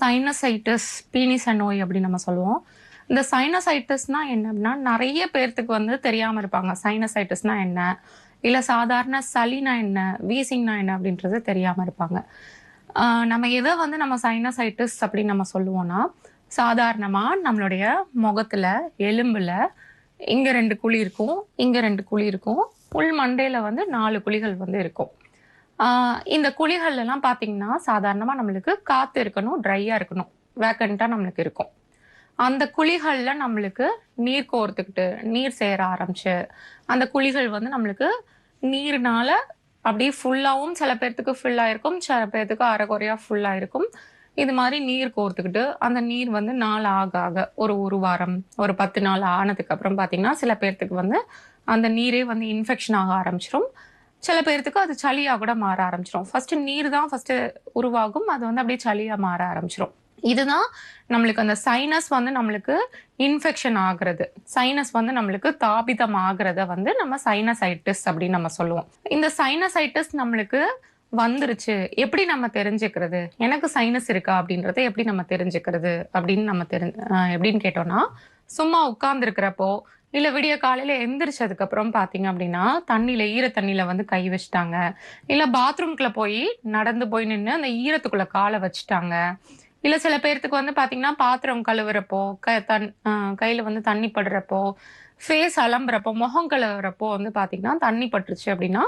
Sinusitis பீனிச நோய் அப்படின்னு நம்ம சொல்லுவோம். இந்த சைனசைட்டிஸ்னா என்ன அப்படின்னா நிறைய பேர்த்துக்கு வந்து தெரியாம இருப்பாங்க. சைனசைட்டிஸ்னா என்ன? இல்ல சாதாரண சளினா என்ன? வீசிங்னா என்ன அப்படின்றது தெரியாம இருப்பாங்க. நம்ம எதை வந்து நம்ம சைனசைட்டிஸ் அப்படின்னு நம்ம சொல்லுவோம்னா சாதாரணமா நம்மளுடைய முகத்துல எலும்புல இங்க ரெண்டு குழி இருக்கும் இங்க ரெண்டு குழி இருக்கும். உள் மண்டையில வந்து நாலு குழிகள் வந்து இருக்கும். இந்த குழிகள் எல்லாம் பாத்தீங்கன்னா சாதாரணமா நம்மளுக்கு காத்து இருக்கணும் ட்ரையா இருக்கணும். வேக்கண்டா நம்மளுக்கு இருக்கும். அந்த குழிகள்ல நம்மளுக்கு நீர் கோர்த்துக்கிட்டு நீர் சேர ஆரம்பிச்சு அந்த குழிகள் வந்து நம்மளுக்கு நீர்னால அப்படியே ஃபுல்லாவும் சில பேர்த்துக்கு ஃபுல்லா இருக்கும் சில பேர்த்துக்கு அரைக்குறையா ஃபுல்லா இருக்கும் இது மாதிரி நீர் கோர்த்துக்கிட்டு அந்த நீர் வந்து நாள் ஆக ஆக ஒரு ஒரு வாரம் ஒரு பத்து நாள் ஆனதுக்கு அப்புறம் பாத்தீங்கன்னா சில பேர்த்துக்கு வந்து அந்த நீரே வந்து இன்ஃபெக்ஷன் ஆக ஆரம்பிச்சிடும் சில பேர்த்துக்கு அது சளியாக கூட மாற ஆரம்பிச்சிடும் ஃபர்ஸ்ட் நீர் தான் ஃபர்ஸ்ட் உருவாகும். அது வந்து அப்படியே சளியாக மாற ஆரம்பிச்சிடும் இதுதான் நம்மளுக்கு அந்த சைனஸ் வந்து நம்மளுக்கு இன்ஃபெக்ஷன் ஆகுறது. சைனஸ் வந்து நம்மளுக்கு தாபிதம் ஆகுறத வந்து நம்ம சைனசைட்டிஸ் அப்படின்னு நம்ம சொல்லுவோம். இந்த சைனசைட்டிஸ் நம்மளுக்கு வந்துருச்சு. எப்படி நம்ம தெரிஞ்சுக்கிறது? எனக்கு சைனஸ் இருக்கா அப்படின்றத எப்படி நம்ம தெரிஞ்சுக்கிறது அப்படின்னு நம்ம தெரி எப்படின்னு கேட்டோம்னா சும்மா உட்கார்ந்துருக்கிறப்போ இல்லை விடிய காலையில் எந்திரிச்சதுக்கப்புறம் பார்த்தீங்க அப்படின்னா தண்ணியில் ஈர தண்ணியில் வந்து கை வச்சுட்டாங்க. இல்லை பாத்ரூம்குள்ளே போய் நடந்து போய் நின்று அந்த ஈரத்துக்குள்ளே காலை வச்சுட்டாங்க. இல்லை சில பேர்த்துக்கு வந்து பார்த்தீங்கன்னா பாத்திரம் கழுவுறப்போ க தன் கையில் வந்து தண்ணி படுறப்போ ஃபேஸ் அலம்புறப்போ முகம் கழுவுறப்போ வந்து பார்த்தீங்கன்னா தண்ணி பட்டுருச்சு அப்படின்னா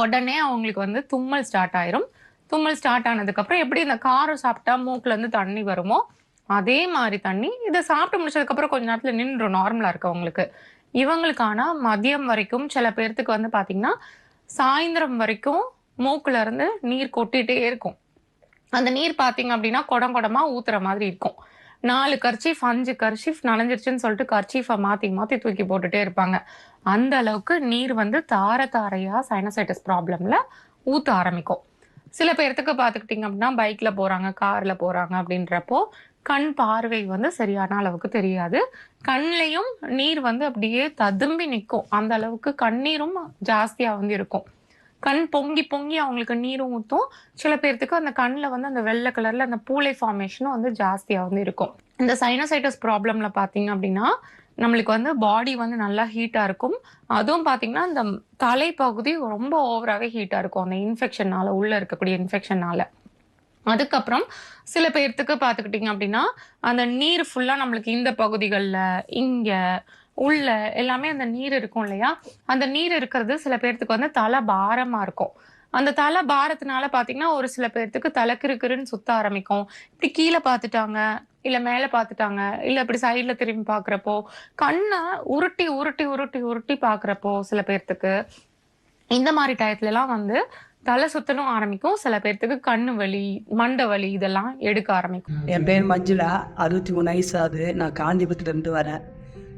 உடனே அவங்களுக்கு வந்து தும்மல் ஸ்டார்ட் ஆயிரும். தும்மல் ஸ்டார்ட் ஆனதுக்கப்புறம் எப்படி இந்த காரம் சாப்பிட்டா மூக்குல இருந்து தண்ணி வருமோ அதே மாதிரி தண்ணி இதை சாப்பிட்டு முடிச்சதுக்கப்புறம் கொஞ்ச நேரத்துல நார்மலாக நார்மலா இருக்கவங்களுக்கு. இவங்களுக்கான மதியம் வரைக்கும் சில பேர்த்துக்கு வந்து பார்த்தீங்கன்னா சாயந்தரம் வரைக்கும் மூக்குல இருந்து நீர் கொட்டிகிட்டே இருக்கும். அந்த நீர் பார்த்தீங்க அப்படின்னா குடம் குடமாக ஊத்துற மாதிரி இருக்கும். நாலு கர்ச்சீஃப் அஞ்சு கர்ச்சீஃப் நனைஞ்சிருச்சுன்னு சொல்லிட்டு கர்ச்சீஃபை மாற்றி மாற்றி தூக்கி போட்டுட்டே இருப்பாங்க. அந்த அளவுக்கு நீர் வந்து தார தாரையாக சைனசைட்டிஸ் ப்ராப்ளமில் ஊற்ற ஆரம்பிக்கும். சில பேர்த்துக்கு பார்த்துக்கிட்டிங்க அப்படின்னா பைக்கில் போகிறாங்க காரில் போகிறாங்க அப்படின்றப்போ கண் பார்வை வந்து சரியான அளவுக்கு தெரியாது. கண்லையும் நீர் வந்து அப்படியே ததும்பி நிற்கும் அந்த அளவுக்கு கண்ணீரும் ஜாஸ்தியாக வந்து இருக்கும். கண் பொங்கி பொங்கி அவங்களுக்கு நீரும் ஊற்றும் சில பேர்த்துக்கு அந்த கண்ணில் வந்து அந்த வெள்ளை கலரில் அந்த பூளை ஃபார்மேஷனும் வந்து ஜாஸ்தியாக வந்து இருக்கும். இந்த சைனசைட்டஸ் ப்ராப்ளமில் பார்த்தீங்க அப்படின்னா நம்மளுக்கு வந்து பாடி வந்து நல்லா ஹீட்டாக இருக்கும். அதுவும் பார்த்தீங்கன்னா இந்த தலைப்பகுதி ரொம்ப ஓவராகவே ஹீட்டாக இருக்கும். அந்த இன்ஃபெக்ஷனால் உள்ளே இருக்கக்கூடிய இன்ஃபெக்ஷனால் அதுக்கப்புறம் சில பேர்த்துக்கு பார்த்துக்கிட்டிங்க அப்படின்னா அந்த நீர் ஃபுல்லாக நம்மளுக்கு இந்த பகுதிகளில் இங்கே உள்ள எல்லாமே அந்த நீர் இருக்கும் இல்லையா? அந்த நீர் இருக்கிறது சில பேர்த்துக்கு வந்து தலை பாரமாக இருக்கும். அந்த தலை பாரத்தினால பார்த்தீங்கன்னா ஒரு சில பேர்த்துக்கு தலை கிறுக்கிறுன்னு சுத்த ஆரம்பிக்கும். இப்படி கீழே பார்த்துட்டாங்க இல்லை மேலே பார்த்துட்டாங்க இல்லை இப்படி சைடில் திரும்பி பார்க்குறப்போ கண்ணை உருட்டி உருட்டி உருட்டி உருட்டி பார்க்குறப்போ சில பேர்த்துக்கு இந்த மாதிரி டயத்துலலாம் வந்து தலை சுத்தலும் ஆரம்பிக்கும். சில பேர்த்துக்கு கண்ணு வலி மண்டை வலி இதெல்லாம் எடுக்க ஆரம்பிக்கும். என் பேர் மஞ்சுளா. அறுபத்தி மூணு வயசு ஆகுது. நான் காந்திபுரத்துலேருந்து வரேன்.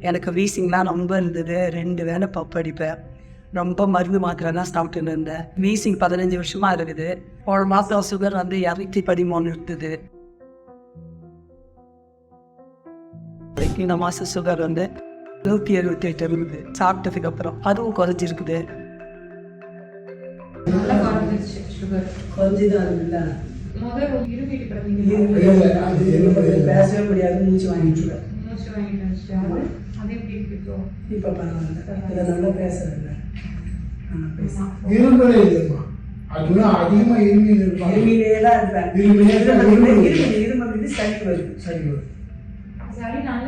எனக்கு வீசிங்லாம் ரொம்ப இருந்தது. ரெண்டு வேளை பப்பு அடிப்பேன். ரொம்ப மருந்து மாத்திரைலாம் சாப்பிட்டுன்னு இருந்தேன். வீசிங் பதினஞ்சு வருஷமா இருக்குது. ஒரு மாதம் சுகர் வந்து இரநூத்தி பதிமூணு இருந்தது. இந்த மாதம் சுகர் வந்து நூற்றி எழுபத்தி எட்டு இருந்தது. சாப்பிட்டதுக்கு அப்புறம் அதுவும் குறைஞ்சிருக்குது. குறைஞ்சிதான் இருக்குல்ல பேசவே முடியாது மூச்சு வாங்கிட்டு இப்போ? பரவாயில்ல. இதை நல்லா பேசுறேன் இரும்பலே இல்லைம்மா. அதுதான் அதிகமா இருமி இருப்பாங்க. இருமிலே தான் இருப்பேன் இருமிலே தான் இருமல் இருமல் இருமல் இருமல் இது சளி வருது. சளி நல்லா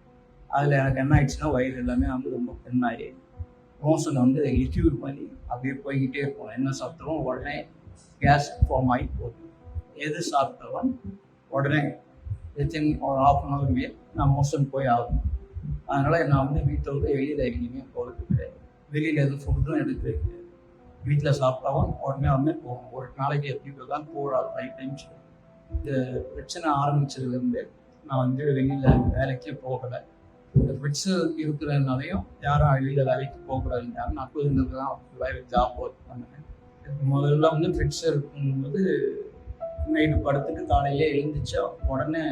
அதில் எனக்கு என்ன ஆயிடுச்சுன்னா வயிறு எல்லாமே வந்து ரொம்ப பெண்ணாகி மோஷன் வந்து லிக்யூட் பண்ணி அப்படியே போய்கிட்டே இருக்கும். என்ன சாப்பிட்டாலும் உடனே கேஸ் ஃபார்ம் ஆகி போகுது. எது சாப்பிட்டாலும் உடனே வித்தின் ஒரு ஆஃப் அன் ஹவர்லேயே நான் மோஷன் போய் ஆகணும். அதனால் நான் வந்து வீட்டை விட்டு வெளியில் எங்கேயுமே போகிறது கிடையாது. வெளியில் எதுவும் ஃபுட்டும் எடுக்கிறது கிடையாது வீட்டில் சாப்பிட்டாவும் உடனே வந்து போகும் ஒரு நாளைக்கு எப்படி தான் போகிறாரு ஃபைவ் டைம்ஸ் இந்த பிரச்சனை ஆரம்பிச்சதுலேருந்து நான் வந்து வெளியில் வேலைக்கே போகலை. இந்த ஃபிட்ஸு இருக்கிறதுனாலையும் யாரும் வெளியில் வேலைக்கு போகக்கூடாதுன்றாங்க நான் குழந்தைங்களுக்கு தான் வேலை ஜாப் ஒர்க் பண்ணுவேன் முதல்ல வந்து பிரிட்ஸ் இருக்கும்போது நைட்டு படுத்துட்டு காலையிலே எழுந்திரிச்சா உடனே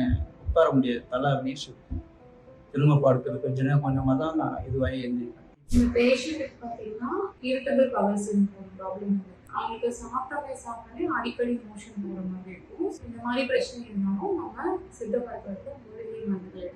உட்கார முடியாது. தலை அப்படின்னு சொல்லி திரும்ப படுக்கிறது கொஞ்ச நேரம் கொஞ்சமாக தான் நான் இதுவாகி எழுந்திருக்கேன் பேஷண்ட்டுக்கு பார்த்தீங்கன்னா இரிட்டபிள் பவர் சிண்ட்ரோம் ப்ராப்ளம் அவங்களுக்கு சாப்பிட்டாலே சாப்பிட்டாலே அடிக்கடி மோஷன் போகிற மாதிரி இருக்கும். இந்த மாதிரி பிரச்சனை இருந்தாலும் நம்ம சித்த மருத்துவத்தை மூலிகை மருந்துகள்